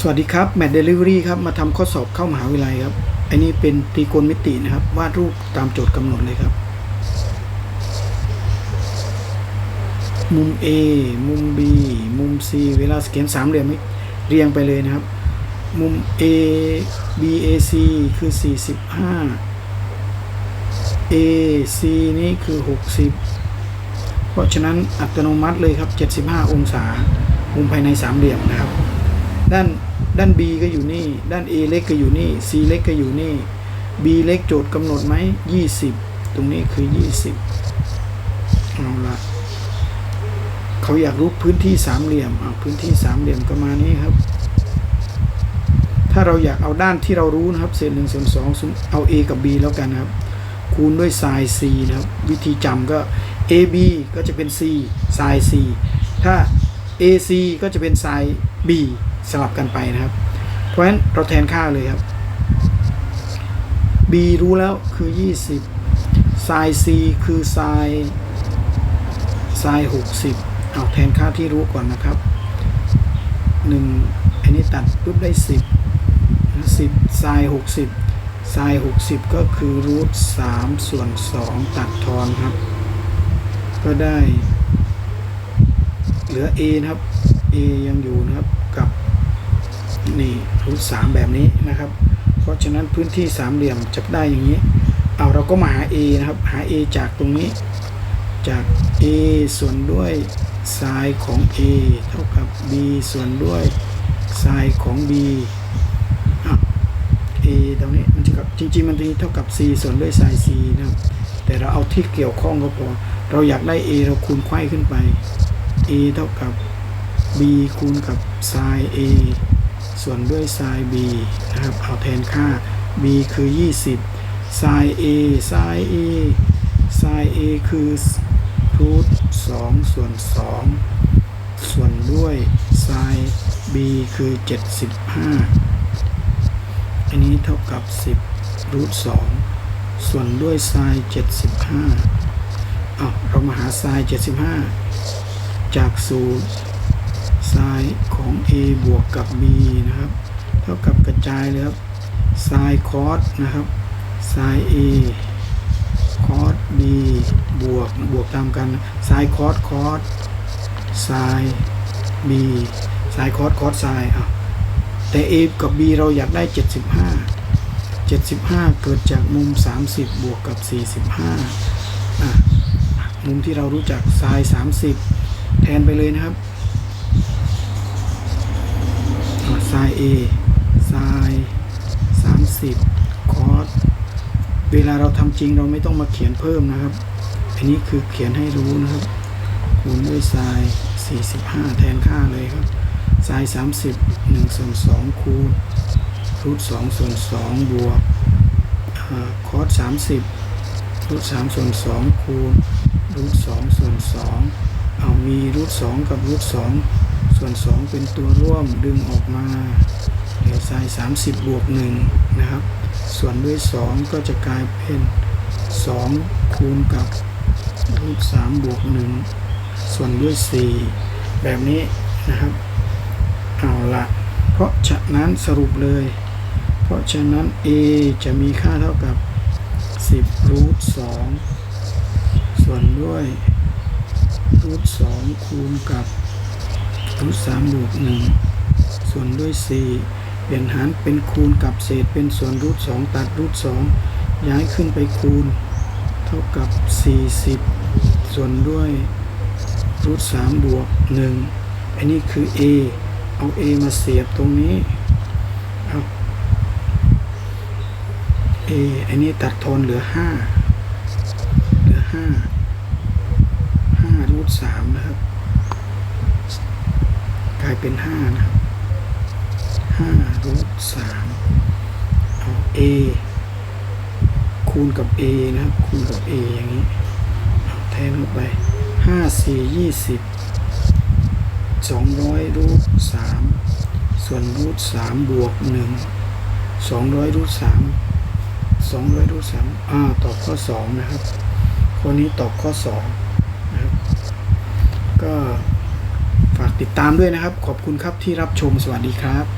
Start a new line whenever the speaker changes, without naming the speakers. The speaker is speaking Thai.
สวัสดีครับแมทเดลิเวอรี่ครับมาทำข้อสอบเข้ามหาวิทยาลัยครับ อันนี้เป็นตรีโกณมิตินะครับ วาดรูปตามโจทย์กำหนดเลยครับ มุม A มุม B มุม C เวลาสเขียนสามเหลี่ยมเรียงไปเลยนะครับ มุม A B A C คือ 45 A C นี่คือ 60 เพราะฉะนั้นอัตโนมัติเลยครับ 75 องศามุมภายในสามเหลี่ยมนะครับด้าน ด้าน B ก็อยู่นี่ ด้าน A เล็กก็อยู่นี่ C เล็กก็อยู่นี่ B เล็กโจทย์กำหนดไหม 20 ตรงนี้คือ 20เอาละเขาอยากรู้พื้นที่สามเหลี่ยมอะพื้นที่สามเหลี่ยมก็มานี้ครับ ถ้าเราอยากเอาด้านที่เรารู้นะครับ เศษหนึ่งส่วนสองเอา A กับ B แล้วกันครับ คูณด้วย sin C นะครับ วิธีจำก็ AB ก็จะเป็น C sin C ถ้า AC ก็จะเป็น sin B สลับกันไปนะครับ เพราะฉะนั้นเราแทนค่าเลยครับ B รู้แล้วคือ 20 sin C คือ sin sin 60 เอาแทนค่าที่รู้ก่อนนะครับ 1 อันนี้ตัดปุ๊บได้ 10 10 sin 60 sin 60 ก็คือรูท3ส่วน 2 ตัดทอนครับ ก็ได้ เหลือ a นะครับ a ยังอยู่นะครับกับ นี่รูทสามแบบนี้นะครับ เพราะฉะนั้นพื้นที่สามเหลี่ยมจะได้อย่างนี้ เอาเราก็มาหา a นะครับ หา a จากตรงนี้ จาก a ส่วนด้วย sin ของ a เท่ากับ b ส่วนด้วย sin ของ b อะ a ตรงนี้มันจะกับจริงๆมันจะเท่ากับ c ส่วนด้วย sin c นะครับแต่เราเอาที่เกี่ยวข้องก็พอ เราอยากได้ a เราคูณไขว้ขึ้นไป a เท่ากับ b คูณกับ sin a ส่วนด้วย sin b นะครับเอาแทนค่า b คือ 20 sin a sin a sin a คือรูท2ส่วน2ส่วนด้วย sin b คือ 75 อันนี้เท่ากับ 10รูท2ส่วนด้วย sin 75เอาเรามาหา sin 75 จากสูตร sin ของ a บวกกับ b นะครับ เท่ากับกระจายเลยครับ sin cos นะครับ sin a cos b บวกบวกตามกัน sin cos cos sin b sin cos cos sin อะแต่ a กับ b เราอยากได้ 75 75 เกิดจากมุม 30 บวกกับ 45อะมุมที่เรารู้จัก sin 30 แทนไปเลยนะครับ ไซน์ A ไซน์30 คอสเวลาเราทำจริงเราไม่ต้องมาเขียนเพิ่มนะครับ อันนี้คือเขียนให้รู้นะครับ คูณด้วยไซน์45 แทนค่าเลยครับไซน์30 1ส่วน2คูณรูท2ส่วน2บวกคอส30รูท3ส่วน2คูณรูท2ส่วน2เอามีรูท2กับรูท2 ส่วน 2 เป็นตัวร่วมดึงออกมาเหลือไซน์30 บวก1นะครับ ส่วนด้วย 2 ก็จะกลายเป็น 2 คูณกับรูท3บวก1ส่วนด้วย 4 แบบนี้นะครับ เอาละเพราะฉะนั้นสรุปเลย เพราะฉะนั้น a จะมีค่าเท่ากับ 10รูท2ส่วนด้วยรูท2คูณกับ รูสามบวกหนึ่งส่วนด้วยสี่เปลี่ยนหารเป็นคูณกับเศษเป็นส่วนรูทสองตัดรูทสองย้ายขึ้นไปคูณ เท่ากับสี่สิบส่วนด้วยรูทสามบวกหนึ่งอันนี้คือ a เอา a มาเสียบตรงนี้เอา a อันนี้ตัดทอนเหลือห้าเหลือ 5 เป็นห้านะครับห้ารูทสามเอา a คูณกับ a นะครับ คูณกับ a อย่างนี้แทนเข้าไปห้าสี่ยี่สิบสองร้อยรูทสามส่วนรูทสามบวกหนึ่งสองร้อยรูทสามสองร้อยรูทสามอ่าตอบข้อสองนะครับข้อนี้ตอบข้อสองนะครับก็ ติดตามด้วยนะครับ ขอบคุณครับที่รับชมสวัสดีครับ